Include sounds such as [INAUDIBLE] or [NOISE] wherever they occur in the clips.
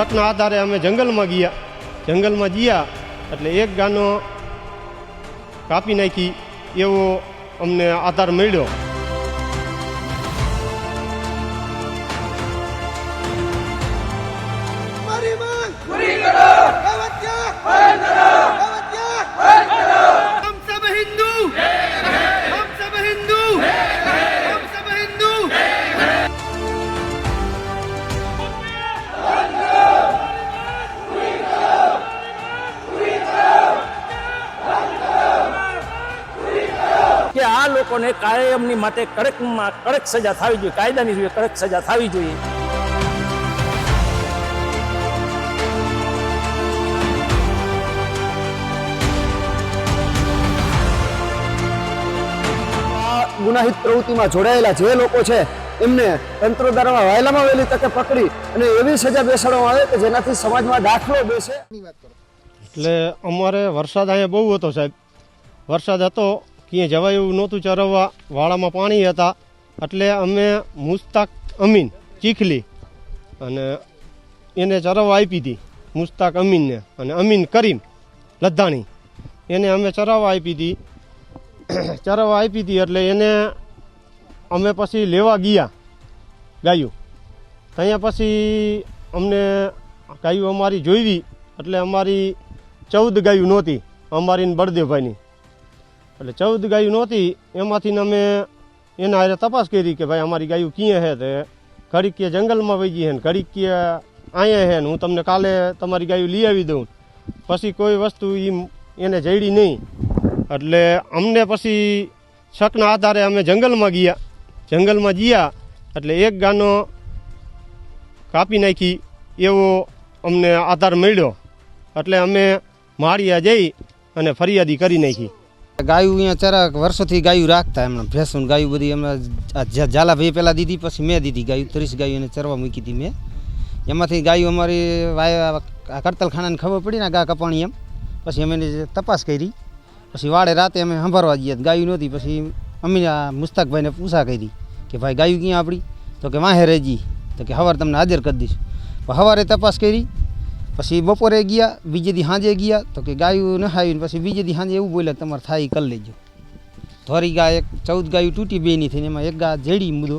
શકના આધારે અમે જંગલમાં ગયા. જંગલમાં ગયા એટલે એક ગાનો કાપી નાખી, એવો અમને આધાર મળ્યો. લોકોને કાયમની માટે કડકમાં કડક સજા થવી જોઈએ કાયદાની જોઈએ કડક સજા થવી જોઈએ. આ ગુનાહિત પ્રવૃત્તિમાં જોડાયેલા જે લોકો છે એમને તંત્ર દ્વારા વહેલામાં વહેલી તકે પકડી અને એવી સજા બેસાડવામાં આવે કે જેનાથી સમાજમાં દાખલો બેસે. એટલે અમારે વરસાદ અહીંયા બહુ હતો સાહેબ. વરસાદ હતો ક્યાંય જવાય એવું નહોતું ચરવવા વાળામાં પાણી હતા. એટલે અમે મુસ્તાક અમીન ચીખલી અને એને ચરવવા આપી હતી મુસ્તાક અમીનને અને અમીન કરીમ લદ્દાણી. એને અમે ચરાવવા આપી હતી [COUGHS] ચરાવવા આપી હતી એટલે એને અમે પછી લેવા ગયા ગાયું. ત્યાં પછી અમને ગાયું અમારી જોઈવી એટલે અમારી ચૌદ ગાયું નહોતી અમારી બળદેવભાઈની. એટલે ચૌદ ગાયું નહોતી, એમાંથી અમે એના હારે તપાસ કરી કે ભાઈ અમારી ગાયું ક્યાં છે તે. ઘડીક કે જંગલમાં વહી ગઈ છે ને ઘડીક કે અહીંયા છે ને હું તમને કાલે તમારી ગાયું લઈ આવી દઉં. પછી કોઈ વસ્તુ એ એને જડી નહીં. એટલે અમને પછી શકના આધારે અમે જંગલમાં ગયા. જંગલમાં ગયા, એટલે એક ગાનો કાપી નાખી, એવો અમને આધાર મળ્યો. એટલે અમે માળિયા જઈ અને ફરિયાદી કરી નાખી. ગાયું અહીંયા ચારા વર્ષોથી ગાયું રાખતા એમણે. ભેંસું ગાયું બધી એમણે ઝાલા ભાઈ પહેલાં દીધી, પછી મેં દીધી ગાયું, ત્રીસ ગાયું એને ચરવા મૂકી હતી મેં. એમાંથી ગાયું અમારી વાય, આ કડતલખાનાને ખબર પડી ને ગા કપાણી એમ? પછી અમે એની તપાસ કરી. પછી વાડે રાતે અમે સંભાળવા ગયા ગાયું નહોતી. પછી અમે આ મુસ્તાકભાઈને પૂછા કરી કે ભાઈ ગાયું ક્યાં આપણી તો કે વાહે રહેજી તો કે સવારે તમને હાજર કરી દઈશ. સવારે તપાસ કરી. પછી બપોરે ગયા બીજે દી સાંજે ગયા તો કે ગાયું નહાવી ને પછી બીજે દી સાંજે એવું બોલે તમારે થાય કરી લેજો. ધોરી ગા એક ચૌદ ગાયું તૂટી બેની થઈને એમાં એક ગા જેડી મૂદો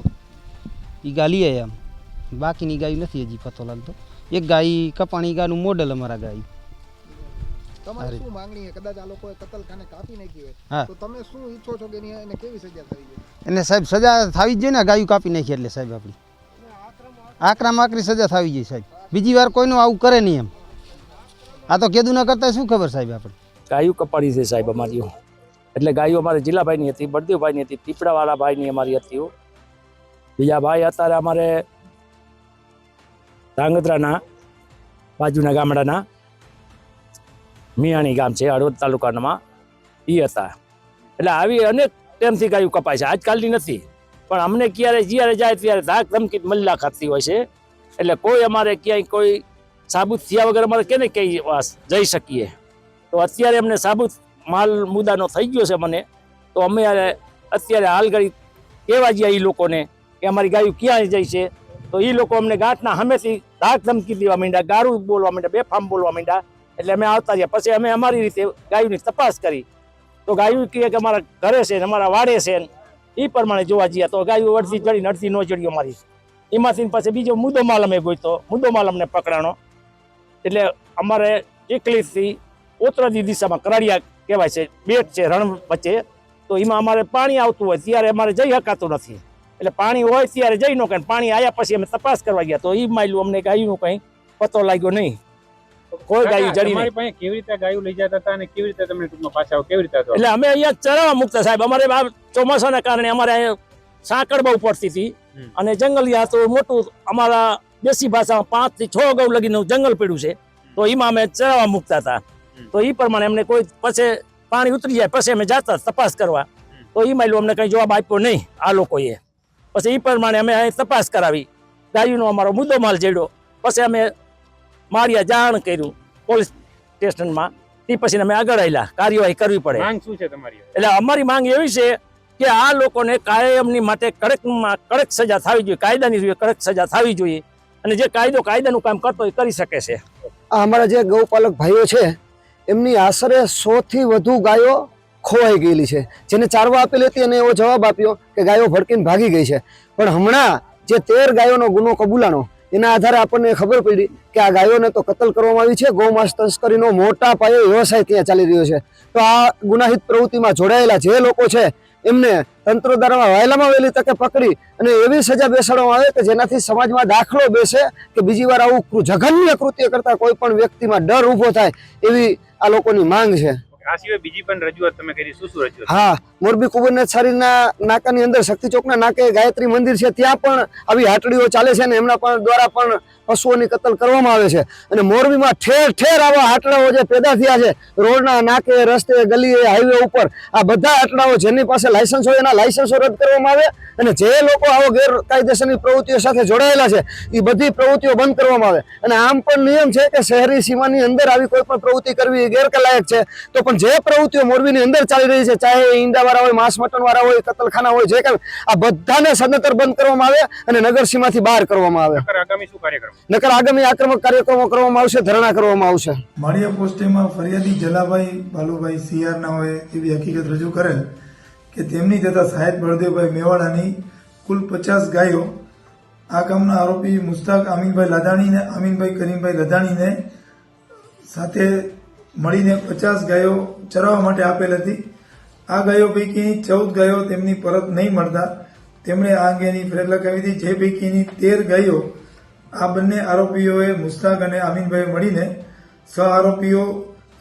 એ ગા લઈ આવ્યા આમ બાકીની ગાયું નથી હજી પતો લાગતો. એક ગાય કપાણી ગાનું મોડલ અમારા ગાય તમારી શું માંગણી છે? કદાચ આ લોકોએ કતલખાને કાપી નાખી હોય. હા. તો તમે શું ઈચ્છો છો કે એને કેવી સજા થવી જોઈએ? એને સાહેબ સજા થવી જ જોઈએ ને ગાયું કાપી નાખી એટલે સાહેબ આપણી. આકરામાં આકરી સજા થવી જોઈએ સાહેબ. બીજી વાર કોઈનું આવું કરે નહીં એમ. આ તો કેદું ન કરતા શું ખબર સાહેબ આપણે? ગાયું કપાડી છે સાહેબ અમારી એટલે ગાયું અમારે જિલ્લાભાઈની હતી, બળદેવભાઈની હતી પીપળાવાળા ભાઈની અમારી હતી બીજા ભાઈ અત્યારે અમારે ધાંગધ્રાના, બાજુના ગામડાના, મિયાણી ગામ છે, હળવદ તાલુકામાં એ હતા. એટલે આવી અનેક ટાઈમથી ગાયું કપાય છે. આજકાલની નથી. પણ અમને ક્યારે, જ્યારે જાય ત્યારે ધાક ધમકી મલ્લા ખાતી હોય છે. એટલે કોઈ અમારે ક્યાંય કોઈ સાબુત થયા વગર અમારે કેને ક્યાંય જઈ શકીએ? તો અત્યારે અમને સાબુત માલ મુદ્દાનો થઈ ગયો છે મને. તો અમે અત્યારે હાલ ઘડી કહેવા ગયા એ લોકોને કે અમારી ગાયું ક્યાં જાય છે? તો એ લોકો અમને ગાંઠના હમેથી ધાક ધમકી દેવા માંડ્યા, ગારું બોલવા માંડ્યા, બેફામ બોલવા માંડ્યા. એટલે અમે આવતા રહ્યા. પછી અમે અમારી રીતે ગાયુંની તપાસ કરી. તો ગાયું કહે કે અમારા ઘરે છે ને અમારા વાડે છે ને એ પ્રમાણે જોવા જઈએ તો ગાયું અડધી ચડી ને અડધી ન ચડી અમારી. એમાંથી પાસે બીજો મુદ્દો માલ અમે ગોઈતો. મુદ્દો માલ અમને પકડાણો. એટલે અમારે એકલીથી ઓતરાજી દિશામાં કરાડિયા કહેવાય છે બેટ છે રણ વચ્ચે. તો એમાં અમારે પાણી આવતું હોય ત્યારે અમારે જઈ શકાતું નથી. એટલે પાણી હોય ત્યારે જઈ ન કઈ. પાણી આવ્યા પછી અમે તપાસ કરવા ગયા. તો એ માયલું અમને ગાયનું કંઈ પતો લાગ્યો નહીં. કોઈ ગાયું જડી નહીં. પાસે કેવી રીતે ગાયું લઈ જતા હતા અને કેવી રીતે તમે ટૂંકમાં પાછા? કેવી રીતે એટલે અમે અહીંયા ચરાવા મૂકતા સાહેબ. અમારે આ ચોમાસાના કારણે અમારે સાંકળ બહુ પડતી હતી. અને જંગલિયા તો મોટું અમારા દેશી ભાષામાં પાંચથી છ ગૌ લગીનું જંગલ પડ્યું છે. તો એમાં અમે ચરાવવા મૂકતા હતા. તો એ પ્રમાણે અમને કોઈ પછી પાણી ઉતરી જાય પછી અમે જતા તપાસ કરવા. તો એ માયલું અમને કઈ જવાબ આપ્યો નહીં આ લોકોએ. પછી એ પ્રમાણે અમે અહીં તપાસ કરાવી. ગાયુનો અમારો મુદ્દો માલ જેડ્યો. પછી અમે માર્યા જાણ કર્યું પોલીસ સ્ટેશનમાં. તે પછી અમે આગળ આવેલા કાર્યવાહી કરવી પડે. માંગ શું છે તમારી? એટલે અમારી માંગ એવી છે કે આ લોકોને કાયમની માટે કડકમાં કડક સજા થવી જોઈએ, કાયદાની જોઈએ કડક સજા થવી જોઈએ અને જે કાયદો કાયદાનું કામ કરતો એ કરી શકે છે. અમારા જે ગૌપાલક ભાઈઓ છે, એમની આશરે સોથી વધુ ગાયો ખોવાઈ ગયેલી છે. જેને ચારવા આપેલી હતી અને એવો જવાબ આપ્યો કે ગાયો ભડકીને ભાગી ગઈ છે. પણ હમણાં જે તેર ગાયોનો ગુનો કબૂલાનો એના આધારે આપણને ખબર પડી કે આ ગાયોને તો કતલ કરવામાં આવી છે. ગૌમાંસ તસ્કરીનો મોટા પાયે વ્યવસાય ત્યાં ચાલી રહ્યો છે. તો આ ગુનાહિત પ્રવૃત્તિમાં જોડાયેલા જે લોકો છે એમને તંત્ર દ્વારા વહેલામાં વહેલી તકે પકડી અને એવી સજા બેસાડવામાં આવે કે જેનાથી સમાજમાં દાખલો બેસે કે બીજી વાર આવું જઘન્ય કૃત્ય કરતા કોઈ પણ વ્યક્તિમાં ડર ઊભો થાય એવી આ લોકોની માંગ છે. આ સિવાય બીજી પણ રજૂઆત તમે કરી, શું શું રજૂઆત? હા, મોરબી કુબરનાથ સારીના નાકાની અંદર શક્તિ ચોકના નાકે ગાયત્રી મંદિર છે, ત્યાં પણ આવી હાટડીઓ ચાલે છે ને એમના પણ દ્વારા પણ પશુઓની કતલ કરવામાં આવે છે. અને મોરબીમાં ઠેર ઠેર આવા હાટડાઓ જે પેદા થયા છે, રોડના નાકે, રસ્તે, ગલીએ, હાઈવે ઉપર, આ બધા હાટડાઓ જેની પાસે લાયસન્સ હોય એના લાયસન્સો રદ કરવામાં આવે અને જે લોકો આવો ગેરકાયદેસરની પ્રવૃત્તિઓ સાથે જોડાયેલા છે, એ બધી પ્રવૃત્તિઓ બંધ કરવામાં આવે. અને આમ પણ નિયમ છે કે શહેરી સીમાની અંદર આવી કોઈ પણ પ્રવૃત્તિ કરવી એ ગેરલાયક છે, તો પણ જે પ્રવૃત્તિઓ મોરબીની અંદર ચાલી રહી છે ચાહે એ ઈંડાવાળા હોય માંસ મટનવાળા હોય કતલખાના હોય જે કાંઈ આ બધાને સદંતર બંધ કરવામાં આવે અને નગરસીમાંથી બહાર કરવામાં આવે. નકર આગામી શું કાર્યક્રમ? નકર આગામી આક્રમક કાર્યક્રમો કરવામાં આવશે ધરણા કરવામાં આવશે. માળિયા પોસ્ટેમાં ફરિયાદી જલાભાઈ બાલુભાઈ હોય એવી હકીકત રજૂ કરેલ કે તેમની તથા સાહેબ બળદેવભાઈ મેવાડાની કુલ પચાસ ગાયો આ કામના આરોપી મુસ્તાક અમીનભાઈ લધાણીને અમીનભાઈ કરીમભાઈ લદાણીને સાથે મળીને પચાસ ગાયો ચરાવવા માટે આપેલ હતી. આ ગાયો પૈકી ચૌદ ગાયો તેમની પરત નહીં મળતા. તેમણે આ અંગેની ફરિયાદ લખાવી હતી. જે પૈકીની તેર ગાયો આ બંને આરોપીઓએ મુસ્તાક અને આમીનભાઈ મળીને સહ આરોપીઓ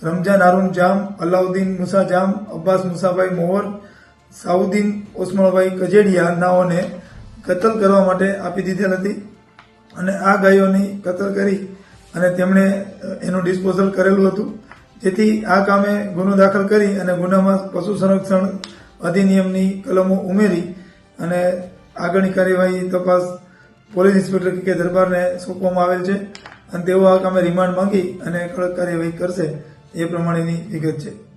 રમઝાન હારૂન જામ, અલાઉદ્દીન મુસા જામ, અબ્બાસ મુસાભાઈ મોહર, સાઉદ્દીન ઓસમણભાઈ કજેડિયા નાઓને કતલ કરવા માટે આપી દીધેલ હતી અને આ ગાયોની કતલ કરી અને તેમણે એનું ડિસ્પોઝલ કરેલું હતું. જેથી આ કામે ગુનો દાખલ કરી અને ગુનામાં પશુ સંરક્ષણ અધિનિયમની કલમો ઉમેરી અને આગળની કાર્યવાહી તપાસ પોલીસ ઇન્સ્પેક્ટર કે દરબારને સોંપવામાં આવેલ છે. અને તેઓ આ કામે રિમાન્ડ માંગી અને કડક કાર્યવાહી કરશે. એ પ્રમાણેની વિગત છે.